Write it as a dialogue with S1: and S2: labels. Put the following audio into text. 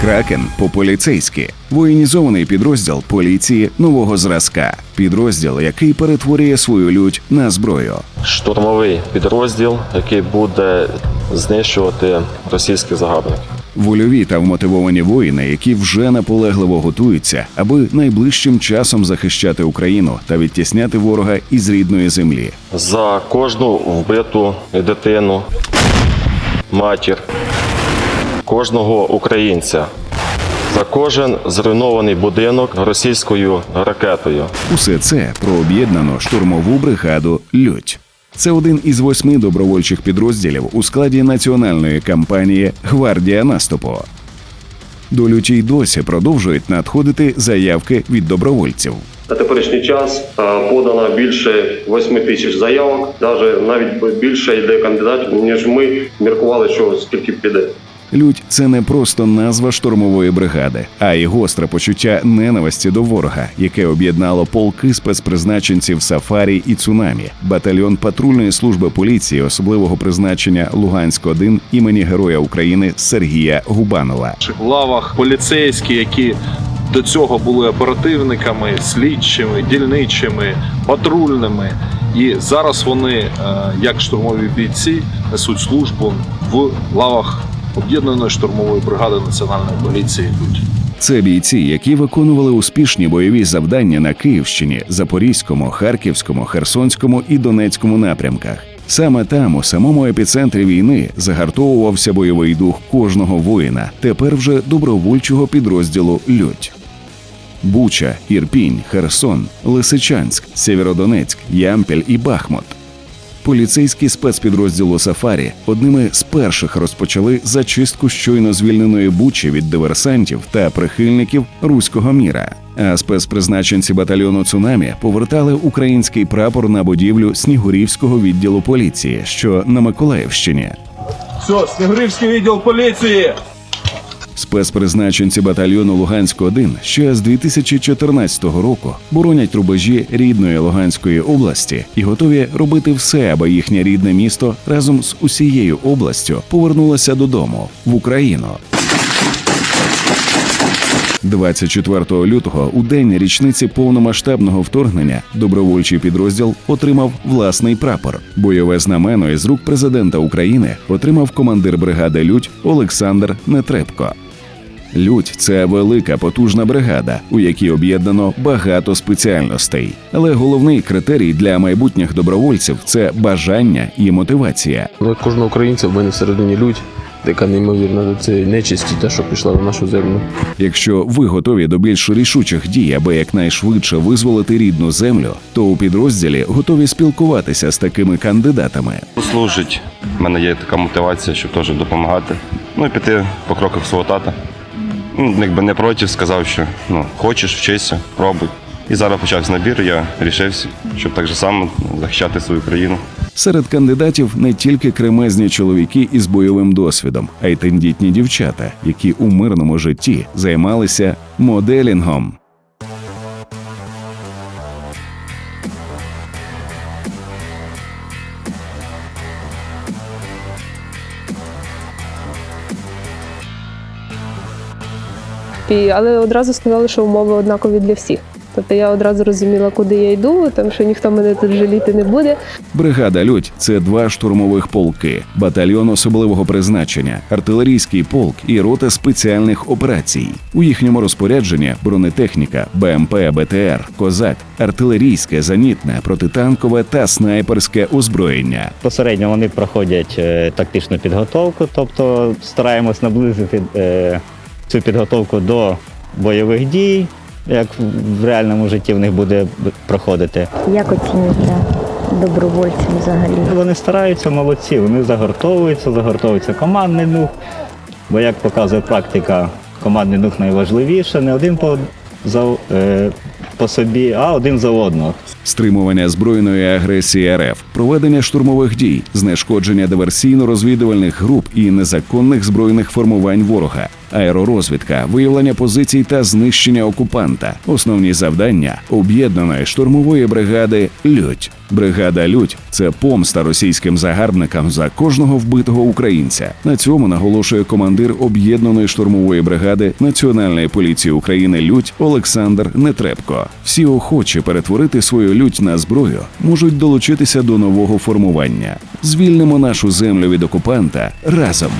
S1: Кракен по-поліцейськи воєнізований підрозділ поліції нового зразка, підрозділ, який перетворює свою лють на зброю.
S2: штурмовий підрозділ, який буде знищувати російських загарбників.
S1: Вольові та вмотивовані воїни, які вже наполегливо готуються, аби найближчим часом захищати Україну та відтісняти ворога із рідної землі.
S2: За кожну вбиту дитину, матір, кожного українця, за кожен зруйнований будинок російською ракетою.
S1: Усе це про об'єднану штурмову бригаду Лють. Це один із восьми добровольчих підрозділів у складі національної кампанії Гвардія наступу. До люті й досі продовжують надходити заявки від добровольців.
S3: На теперішній час е, подано більше 8 тисяч заявок, навіть навіть більше йде кандидатів, ніж ми міркували, що скільки піде.
S1: Лють це не просто назва штурмової бригади, а й гостре почуття ненависті до ворога, яке об'єднало полки спецпризначенців Сафарі і Цунамі, батальйон патрульної служби поліції особливого призначення Луганськ 1 імені Героя України Сергія Губанова.
S4: наших лавах поліцейські, які до цього були оперативниками, слідчими, дільничими, патрульними. І зараз вони, е, як штурмові бійці, несуть службу в лавах об'єднаної штурмової бригади національної поліції. Лють.
S1: Це бійці, які виконували успішні бойові завдання на Київщині, Запорізькому, Харківському, Херсонському і Донецькому напрямках. Саме там, у самому епіцентрі війни, загартовувався бойовий дух кожного воїна, тепер вже добровольчого підрозділу Лють. Буча, Ірпінь, Херсон, Лисичанськ, Сєвєродонецьк, Ямпіль і Бахмут. Поліцейські спецпідрозділу Сафарі одними з перших розпочали зачистку щойно звільненої Бучі від диверсантів та прихильників руського міра. А спецпризначенці батальйону Цунамі повертали український прапор на будівлю Снігурівського відділу поліції, що на Миколаївщині.
S5: Все, Снігурівський відділ поліції.
S1: Спецпризначенці батальйону Луганськ 1 ще з 2014 року боронять рубежі рідної Луганської області і готові робити все, аби їхнє рідне місто разом з усією областю повернулося додому в Україну. 24 лютого, у день річниці повномасштабного вторгнення, добровольчий підрозділ отримав власний прапор. Бойове знамено із рук президента України отримав командир бригади Людь Олександр Нетребко. Людь це велика потужна бригада, у якій об'єднано багато спеціальностей. Але головний критерій для майбутніх добровольців це бажання і мотивація.
S6: Але кожного українця в мене всередині лють, яка неймовірна до цієї нечисті, те, що прийшла на нашу землю.
S1: Якщо ви готові до більш рішучих дій, аби якнайшвидше визволити рідну землю, то у підрозділі готові спілкуватися з такими кандидатами.
S7: служить. У мене є така мотивація, щоб теж допомагати. Ну і піти по кроках свого тата. Ну, якби не проти, сказав, що ну, хочеш, вчися, пробуй. І зараз почався набір, я рішився, щоб так же само захищати свою країну.
S1: Серед кандидатів не тільки кремезні чоловіки із бойовим досвідом, а й тендітні дівчата, які у мирному житті займалися моделінгом.
S8: І, але одразу сказали, що умови однакові для всіх. Тобто я одразу розуміла, куди я йду, тому що ніхто мене тут жаліти не буде.
S1: Бригада Людь це два штурмових полки, батальйон особливого призначення, артилерійський полк і рота спеціальних операцій. У їхньому розпорядженні бронетехніка, БМП, БТР, Козак, артилерійське, зенітне, протитанкове та снайперське озброєння.
S9: Посередньо вони проходять е, тактичну підготовку, тобто стараємось наблизити е, цю підготовку до бойових дій, як в реальному житті в них буде проходити.
S10: Як оцінюєте добровольців взагалі?
S9: Вони стараються, молодці, вони загортовуються, загортовується командний дух. Бо як показує практика, командний дух найважливіше, не один по, за, е, по собі, а один за одного.
S1: Стримування збройної агресії РФ, проведення штурмових дій, знешкодження диверсійно-розвідувальних груп і незаконних збройних формувань ворога, аеророзвідка, виявлення позицій та знищення окупанта. Основні завдання об'єднаної штурмової бригади Людь. Бригада Людь це помста російським загарбникам за кожного вбитого українця. На цьому наголошує командир об'єднаної штурмової бригади Національної поліції України Людь Олександр Нетребко. Всі охочі перетворити свою лють на зброю можуть долучитися до нового формування. Звільнимо нашу землю від окупанта разом.